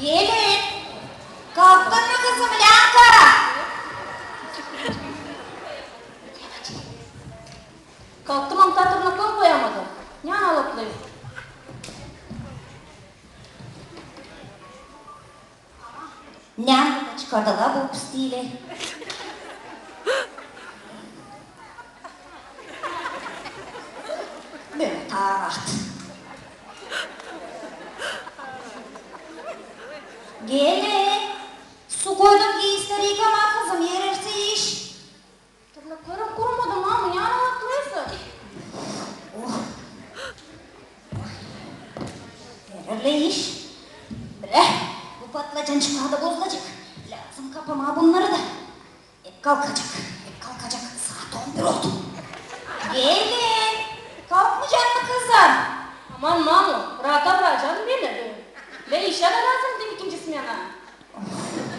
Gelin. Kalktın mı kızım Lanka? Kalktım ama tırnaklarımı koyamadım. Ne ağlaklıyım? Ne çıkardılar bu pisliğiyle? Böyle tarat. Gelin. Su koydum giysileri yıkama kızım yererse iş. Tırnaklarım kurumadı mama. Ne ağlaklıysa? Oh. Yererle iş. Bre, bu patlıcan çıkardı bozulacak. Lazım kapama bunları da. Hep kalkacak, hep kalkacak. Saat 11 oldu. Gelin. Kalkmayacak mı kızım? Aman mamu. Rahata bırakacağım beni de. Ve işe de lazım değil ikinci smena.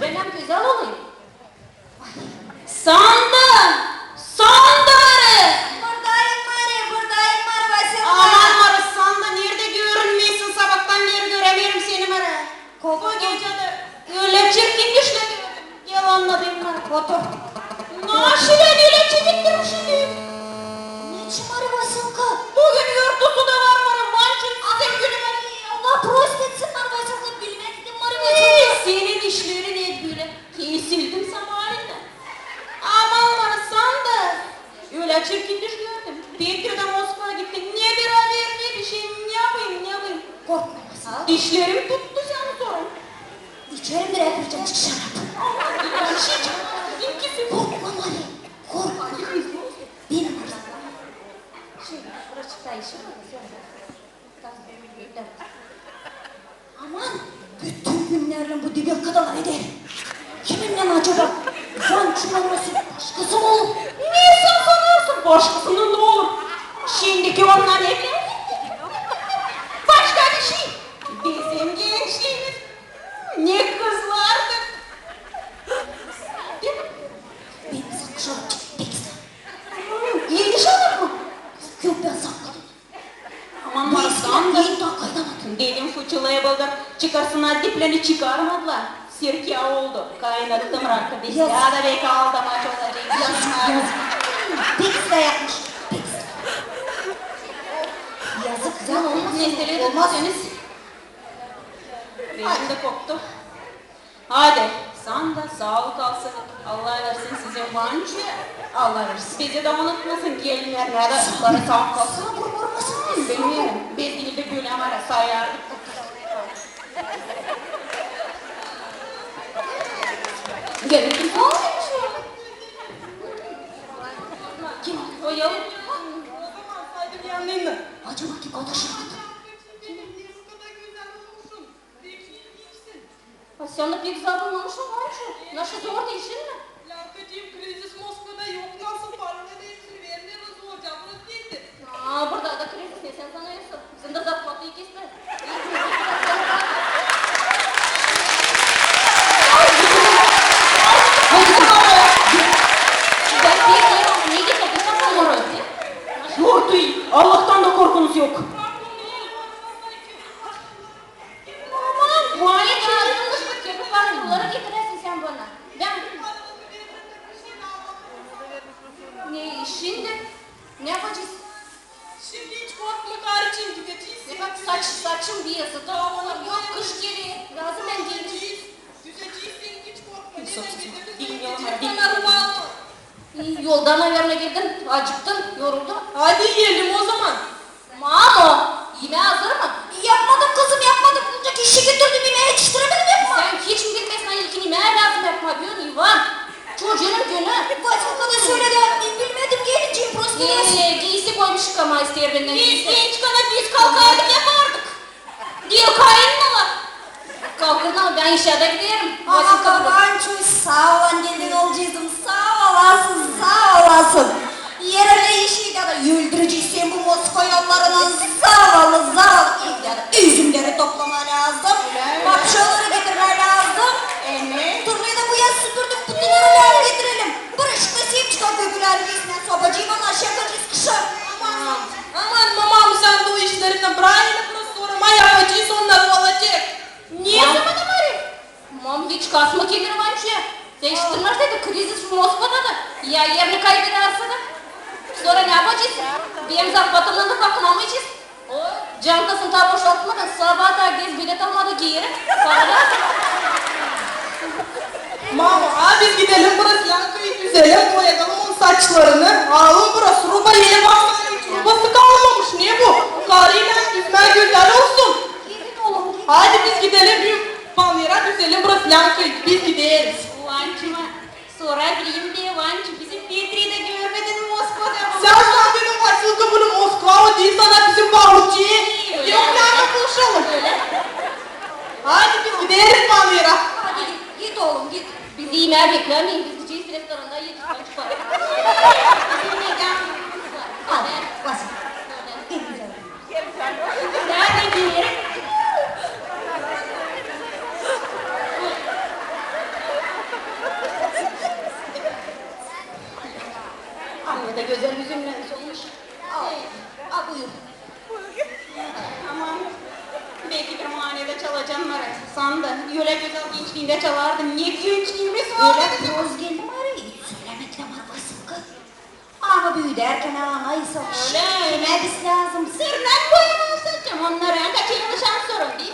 Ben hem güzel olayım. Sandım. Sandım. Buradayım Mari, buradayım Mari Vasilka. Aman Marıssan da nerede görünmeyesin sabahtan beri göremiyorum seni. Koptu. Bu gece de öyle çirkin düşledim. Yalanladım Mara. Otur. Naşile öyle çekiktim şimdi. Niçin Mari Vasilka? Bugün yurtusu da var Mara. Mançın Ay günü Allah Vasilka. Bilmektim Mari Ee, Vasilka. Senin işlerin böyle. Kesildim zamanında. Aman Marıssan da öyle çirkin düş gördüm. Petr'de Moskova'ya gittik. Ne bir haber ne bir şey. Ne yapayım ne yapayım. Korkma. Dişlerim tuttu seni sorun. İçerim bir ekürcan çık şarap. Hiç. İkisi bu. Korkma Mari. Korkma. Benim Mari. Şimdi burası çıktı işim. Aman. Bütün günlerin bu dibe kadar eder. Kiminle acaba? Can çuvalması başkası mı olur? Niye sen sanıyorsun? Başkasının ne olur? Şimdiki onlar evlendi. Başka bir şey. Bizim gençliğimiz ne kızlardı. Değil mi? Benim sakışarım peki sen. İyi iş olur mu? Yok ben sakladım. Aman Bu Mars'tan eskiden da neyin daha kaydamadım. dedim fıçılaya buldur. Çıkarsınlar diplerini çıkarmadılar. Sirke oldu. Kaynattım rakı. Biz Yazık. ya da belki aldı maç olacak. Yazık yazık. Peki de yapmış. Peki. Yazık ya olmaz. Olmaz. derseniz. Benim de koptu. Hadi sen de sağlık alsın. Allah versin size vancı. Allah versin. Bizi de unutmasın gelinler nerede para sağ kalsın. Sabır vurmasın. Bilmiyorum. Biz yine de gülen var ya sayardık. Gelin. Ne olmuş ya? Kim? O yavrum. yanlayayım mı? Acaba kim konuşamadı? А sen de pek güzel bulmamışsın olmuşsun. Nasıl zor değilsin mi? Lankacığım kriz Moskova'da yok nasıl paranın hepsini vermeye razı olacağım burası değildi. Aa burada da kriz ne sen sanıyorsun? Sen de zarfatı ikisi. Ben pek iyi ama ne getirdin sen morozdi? Yok duy. Allah'tan da korkunuz yok. Aman bu ayet yazdığınız bu köpük var bunları getirirsin sen bana. Ben ne şimdi ne yapacağız? Şimdi hiç korkma karıcığım gideceğiz. Ne bak saç saçım bir yazı dağlanır yok kış geliyor. Lazım ben değilim. Düzeceğiz. Düzeceğiz sen hiç korkma. Neden Yoldan ayarına girdin, acıktın, yoruldun. Hadi yiyelim o zaman. Mamo, yemeğe hazır mı? Yapmadım kızım yapmadım. Bulacak işi götürdüm yemeğe yetiştiremedim yapma. Sen hiç mi bilmezsen ilkini yemeğe lazım yapma diyorsun İvan. Çocuğun günü. Vasilka da söyledi. Ben bilmedim gelince prost biraz. Ee, giysi koymuş ama ister benden Biz giysi. genç kana biz kalkardık yapardık. Diyor kayın mı var? Kalkın ama ben de giderim. Ama burada. babançoy sağ olan gelin olacaktım. Sağ olasın, sağ olasın. Yerine işi de yıldırıcıysan bu Moskva yollarının zavallı evleri, sen de o işlerinden Brian'ı sonra yapacağız onlar olacak. Niye zaman var Değiştirmezseydi kriz şu Moskova'da da. Ya yerini kaybederse de. Sonra ne yapacağız? Benim zapatımdan da bakınamayacağız. O çantasını ta boşaltmadan sabah da gez bilet almadı giyerek. Para lazım. Mama, aa biz gidelim burası Yankıyı düzelim, boyayalım onun saçlarını. Alın burası, ruba bakmayın. Rubası? Karıyla güzel güzel olsun. Gelin oğlum. Hadi biz gidelim, bir panera düzelim, burası Yankıyı, biz gideriz. Vancıma sorabilirim diye Vancı bizim Petri'yi de görmedin mi Moskova'da? Sen sen benim asıl kapını Moskova değil sana bizim Bahçe'yi. Yok yani buluşalım. Öyle. Hadi biz gideriz panera. Hadi git, git oğlum git. Bizi yemeğe beklemeyin. Biz gideceğiz restoranda yedik. Kaç para? Bizim neden? Hadi basit. Gel güzel. Nerede giyerim? Anne de güzel yüzümle solmuş. Al, al buyur. Aman belki bir manede çalacağım var sandı. Öyle güzel gençliğinde çalardım. Niye gençliğimi Öyle söyledin? proz geldi mi arayı? Söylemekle markasın kız. Ama büyüdü erken anaysa. Öyle, öyle. Kimemiz lazım. Sırnak satacağım onlara. Kaçırılmış sorun değil.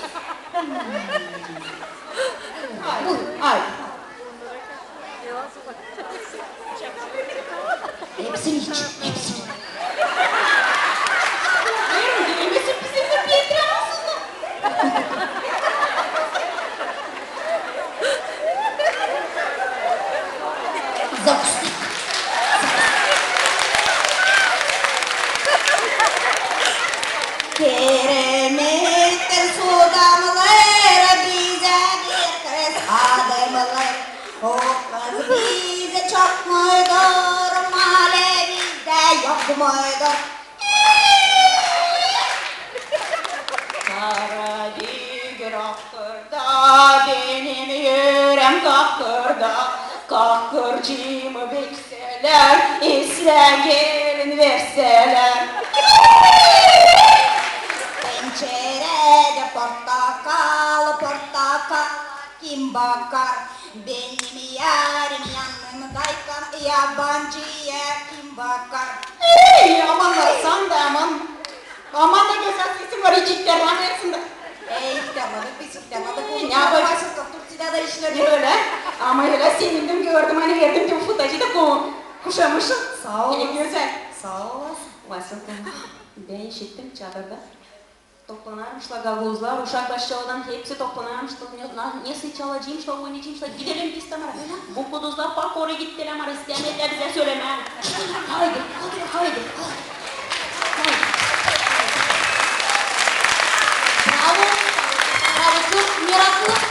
Bir akkırda benim yüreğim kakkırda Kakkırcımı bekseler isle gelin verseler Pencerede portakal, portakal kim bakar? Benim yarim yanımdayken yabancıya kim bakar? Ey aman da aman Aman da güzel sesin var içikler lan versin de Ey kitamadık biz kitamadık. Ee, ne yapacağız? Turkçıda da işler Ne öyle ama öyle sevindim gördüm hani verdim tüm futacı da ku kuşamışım Sağ ol. Ne güzel Sağ olasın. Vasıldım. Ben işittim çadırda. Toplanarmışlar gavuzlar, uşak aşağıdan hepsi toplanarmışlar. Ne, nasıl çalacağım, şov oynayacağım, işte gidelim biz tamara. Bu kuduzlar bak oraya gittiler ama istemediler bize söyleme. Haydi, hadi, haydi. Haydi. 米拉斯